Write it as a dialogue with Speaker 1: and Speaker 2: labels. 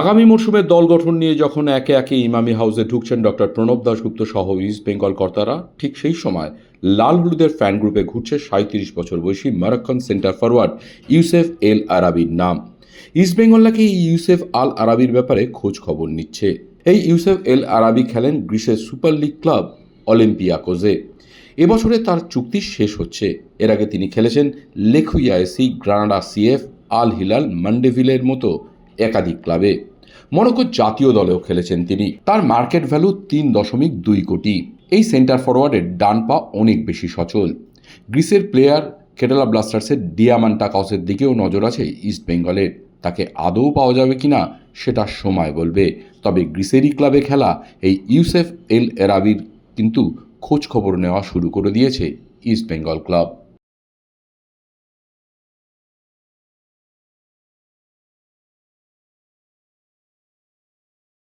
Speaker 1: আগামী মরশুমে দল গঠন নিয়ে যখন একে একে ইমামি হাউসে ঢুকছেন ডক্টর প্রণব দাশগুপ্ত সহ ইস্ট বেঙ্গল কর্তারা, ঠিক সেই সময় লাল হলুদের ফ্যান গ্রুপে ঘুরছে সাঁত্রিশ বছর বয়সী Moroccan center forward Youssef El আরাবির নাম। ইস্ট বেঙ্গল নাকি ইউসেফ আল আরাবির ব্যাপারে খোঁজ খবর নিচ্ছে। এই ইউসেফ এল আরাবি খেলেন গ্রিসের সুপার লিগ ক্লাব অলিম্পিয়াকোজে। এবছরে তার চুক্তি শেষ হচ্ছে। এর আগে তিনি খেলেছেন Lekhwiya SC Granada CF Al Hilal, মান্ডেভিলের মতো একাধিক ক্লাবে। মরক্কোর জাতীয় দলেও খেলেছেন তিনি। তার মার্কেট ভ্যালু তিন দশমিক দুই কোটি। এই সেন্টার ফরওয়ার্ডের ডান পা অনেক বেশি সচল। গ্রিসের প্লেয়ার কেরালা ব্লাস্টার্সের ডিয়ামান্টা কাউসের দিকেও নজর আছে ইস্ট বেঙ্গলের। তাকে আদৌ পাওয়া যাবে কিনা সেটা সময় বলবে। তবে গ্রিসেরই ক্লাবে খেলা এই ইউসেফ এল এরাবির কিন্তু খোঁজ খবর নেওয়া শুরু করে দিয়েছে ইস্ট বেঙ্গল ক্লাব।